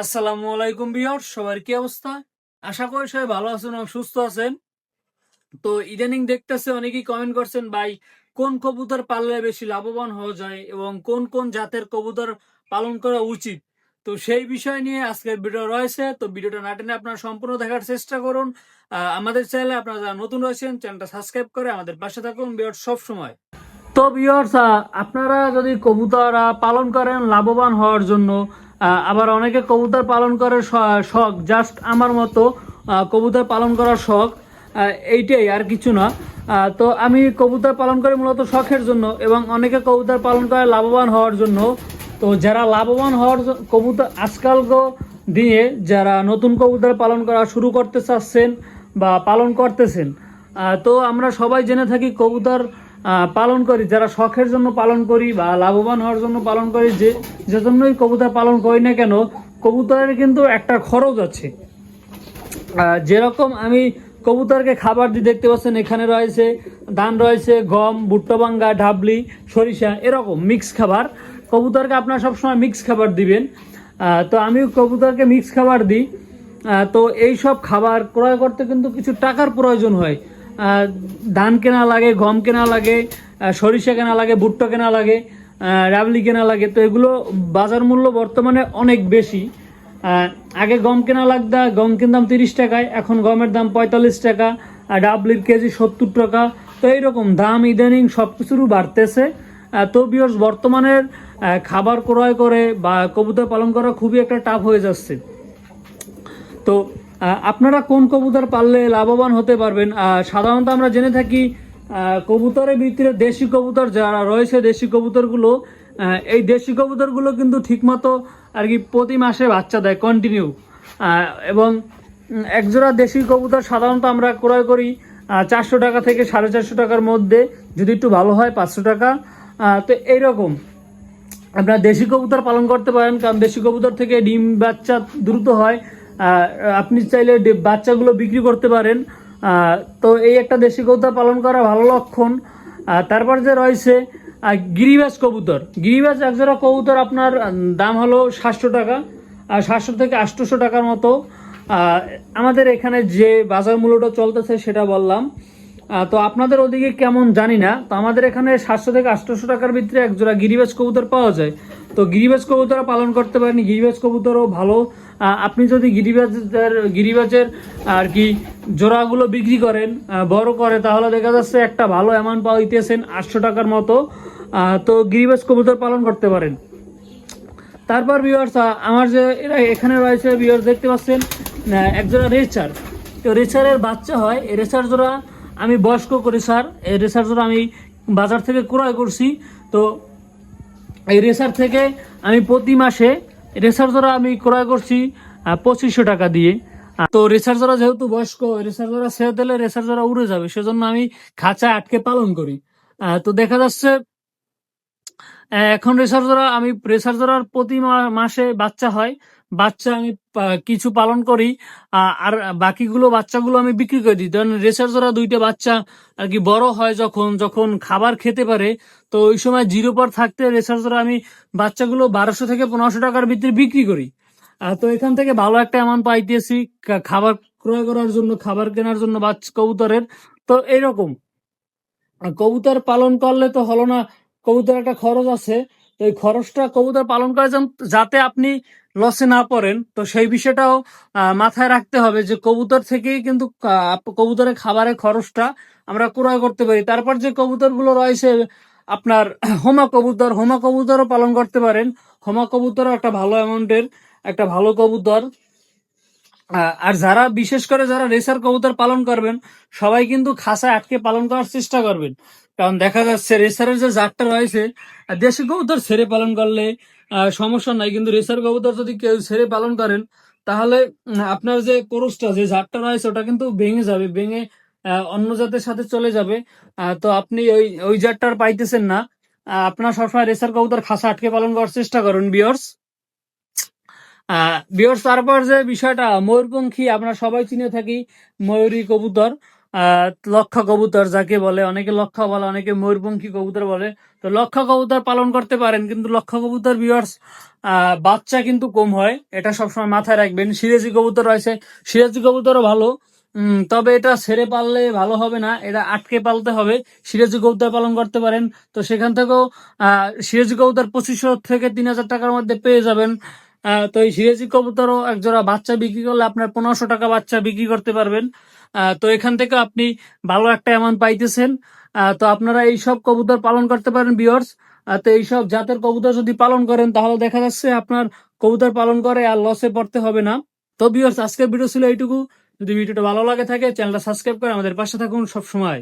আসসালামু আলাইকুম বিহার সবার কি অবস্থা? আশা করি সবাই ভালো আছেন এবং সুস্থ আছেন। তো ইদানিং দেখতেছে অনেকেই কমেন্ট করছেন, ভাই, কোন কবুতর পাললে বেশি লাভবান হওয়া যায় এবং কোন কোন জাতের কবুতর পালন করা উচিত? তো সেই বিষয় নিয়ে আজকের ভিডিও রয়েছে। তো ভিডিওটা না টেনে আপনারা সম্পূর্ণ দেখার চেষ্টা করুন। আমাদের চ্যানেলে আপনারা যারা নতুন রয়েছেন চ্যানেলটা সাবস্ক্রাইব করে আমাদের পাশে থাকুন বিয়ার সব সময় তো বিয়ার্স আপনারা যদি কবুতর পালন করেন লাভবান হওয়ার জন্য আবার অনেকে কবুতর পালন করার শখ জাস্ট আমার মতো কবুতর পালন করার শখ এইটাই আর কিছু না। তো আমি কবুতর পালন করি মূলত শখের জন্য এবং অনেকে কবুতর পালন করে লাভবান হওয়ার জন্য। তো যারা লাভবান হওয়ার কবুতর আজকাল দিয়ে যারা নতুন কবুতর পালন করা শুরু করতে চাচ্ছেন বা পালন করতেছেন তো আমরা সবাই জেনে থাকি কবুতর পালন করি। যারা শখের জন্য পালন করি বা লাভবান হওয়ার জন্য পালন করি, যে যে জন্যই কবুতর পালন করি না কেন, কবুতরের কিন্তু একটা খরচ আছে। যেরকম আমি কবুতরকে খাবার দিয়ে দেখতে পাচ্ছেন এখানে রয়েছে ধান রয়েছে, গম, ভুট্টো বাঙ্গা ডাবলি সরিষা, এরকম মিক্স খাবার। কবুতরকে আপনারা সবসময় মিক্স খাবার দিবেন। তো আমি কবুতরকে মিক্স খাবার দিই। তো এই সব খাবার ক্রয় করতে কিন্তু কিছু টাকার প্রয়োজন হয়। ধান কেনা লাগে, গম কেনা লাগে সরিষা কেনা লাগে, ভুট্টো কেনা লাগে রাবলি কেনা লাগে। তো এগুলো বাজার মূল্য বর্তমানে অনেক বেশি। আগে গম কেনা লাগতো, গম কিনতাম তিরিশ টাকায়, এখন গমের দাম পঁয়তাল্লিশ টাকা ডাবলির কেজি সত্তর টাকা। তো এইরকম দাম, ইদানিং সব কিছুরও বাড়তেছে তো বিয়স বর্তমানের খাবার ক্রয় করে বা কবুতর পালন করা খুবই একটা টাফ হয়ে যাচ্ছে। তো আপনারা কোন কবুতর পাললে লাভবান হতে পারবেন? সাধারণত আমরা জেনে থাকি কবুতরের ভিতরে দেশি কবুতর যারা রয়েছে, দেশি কবুতরগুলো এই দেশি কবুতরগুলো কিন্তু ঠিকমতো আর কি প্রতি মাসে বাচ্চা দেয় কন্টিনিউ এবং একজোড়া দেশি কবুতর সাধারণত আমরা ক্রয় করি চারশো টাকা থেকে সাড়ে চারশো টাকার মধ্যে, যদি একটু ভালো হয় পাঁচশো টাকা। তো এইরকম। আপনারা দেশি কবুতর পালন করতে পারেন, কারণ দেশি কবুতর থেকে ডিম বাচ্চা দ্রুত হয়। আপনি চাইলে বাচ্চাগুলো বিক্রি করতে পারেন। তো এই একটা দেশি কবুতর পালন করা ভালো লক্ষণ। তারপর যে রয়েছে আহ, গিরিবাজ কবুতর। গিরিবাজ একজোড়া কবুতর আপনার দাম হলো সাতশো টাকা আর সাতশো থেকে আটশোশো টাকার মতো। আমাদের এখানে যে বাজার মূল্যটা চলতেছে সেটা বললাম। তো আপনাদের ওদিকে কেমন জানি না তো আমাদের এখানে সাতশো থেকে আটশোশো টাকার ভিতরে এক জোড়া গিরিবাজ কবুতর পাওয়া যায়। তো গিরিবাজ কবুতর পালন করতে পারেনি। গিরিবাজ কবুতরও ভালো। আপনি যদি গিরিবাজের গিরিবাজের আর কি জোড়াগুলো বিক্রি করেন বড় করে, তাহলে দেখা যাচ্ছে একটা ভালো অ্যামাউন্ট পাইতেছেন আটশো টাকার মতো। তো গিরিবাজ কবুতর পালন করতে পারেন। তারপর ভিউয়ার্স আমার যে এরা এখানে রয়েছে ভিউয়ার্স দেখতে পাচ্ছেন একজোড়া রেচার। তো রেচারের বাচ্চা হয়, এই রেচার জোড়া আমি বয়স্ক করি, স্যার। এই রেচার জোড়া আমি বাজার থেকে ক্রয় করছি। তো এই রেসার থেকে আমি প্রতি মাসে রেসার আমি ক্রয় করছি পঁচিশশো টাকা দিয়ে। তো রেসার জোড়া যেহেতু বয়স্ক রেসার জোড়া ছেড়ে দিলে রেসার জোড়া উড়ে যাবে, সেজন্য আমি খাঁচায় আটকে পালন করি। তো দেখা যাচ্ছে এখন রেসার জোড়া আমি রেসার্জার প্রতি মাসে বাচ্চা হয় বাচ্চা আমি কিছু পালন করি আর বাকিগুলো বাচ্চাগুলো আমি বিক্রি করে দিই। কারণ রেসার জোড়া দুইটা বাচ্চা আর কি বড় হয় যখন যখন খাবার খেতে পারে, তো ওই সময় জিরো পর থাকতে রেসার জোড়া আমি বাচ্চাগুলো বারোশো থেকে পনেরোশো টাকার ভিতরে বিক্রি করি। তো এখান থেকে ভালো একটা অ্যামাউন্ট পাইতেছি খাবার ক্রয় করার জন্য, খাবার কেনার জন্য বাচ্চা, কবুতরের। তো এইরকম আর কবুতর পালন করলে তো হলো না কবুতর একটা খরচ আছে, তো এই খরচটা কবুতর পালন করে যাতে আপনি লসে না পড়েন, তো সেই বিষয়টাও মাথায় রাখতে হবে যে কবুতর থেকেই কিন্তু কবুতরের খাবারের খরচটা আমরা ক্রয় করতে পারি। তারপর যে কবুতরগুলো রয়েছে, আপনার হোমা কবুতর, হোমা কবুতরও পালন করতে পারেন। হোমা কবুতরও একটা ভালো অ্যামাউন্টের, একটা ভালো কবুতর। আর যারা, বিশেষ করে যারা রেসার কবুতর পালন করবেন, সবাই কিন্তু খাঁচায় আটকে পালন করার চেষ্টা করবেন। কারণ দেখা যাচ্ছে রেসারের যে জাতটা রয়েছে দেশি কবুতর ছেড়ে পালন করলে সমস্যা নাই। কিন্তু রেসার কবুতর যদি কেউ ছেড়ে পালন করেন, তাহলে আপনার যে কোরসটা, যে জাতটা রয়েছে, ওটা কিন্তু ভেঙে যাবে, ভেঙে অন্য জাতের সাথে চলে যাবে। তো আপনি ওই ওই জাতটা আর পাইতেছেন না। আপনার সবসময় রেসার কবুতর খাসা আটকে পালন করার চেষ্টা করুন বিয়ার্স বিয়র্স তারপর যে বিষয়টা, ময়ূরপঙ্খী, আমরা সবাই চিনে থাকি ময়ূরী কবুতর। লক্ষা কবুতর যাকে বলে, অনেকে লক্ষা বলে, অনেকে ময়ূরপঙ্খী কবুতর বলে। তো লক্ষা কবুতর পালন করতে পারেন, কিন্তু লক্ষা কবুতর ভিউয়ার্স বাচ্চা কিন্তু কম হয়। এটা সবসময় মাথায় রাখবেন। সিরাজি কবুতর রয়েছে। সিরাজি কবুতরও ভালো। তবে এটা ছেড়ে পাললে ভালো হবে না। এটা আটকে পালতে হবে। সিরাজি কবুতর পালন করতে পারেন। তো সেখান থেকেও, আহ, সিরাজি কবুতর পঁচিশশো থেকে তিন হাজার টাকার মধ্যে পেয়ে যাবেন। তো এই সিরাজি কবুতরও একজোড়া বাচ্চা বিক্রি করলে আপনার পনেরোশো টাকা বাচ্চা বিক্রি করতে পারবেন। তো এখান থেকে আপনি ভালো একটা অ্যামাউন্ট পাইতেছেন। তো আপনারা এই সব কবুতর পালন করতে পারেন বিয়র্স তো এইসব জাতের কবুতর যদি পালন করেন, তাহলে দেখা যাচ্ছে আপনার কবুতর পালন করে আর লসে পড়তে হবে না। তো বিয়র্স আজকের ভিডিও ছিল এইটুকু। যদি ভিডিওটা ভালো লাগে থাকে চ্যানেলটা সাবস্ক্রাইব করে আমাদের পাশে থাকুন সব সময়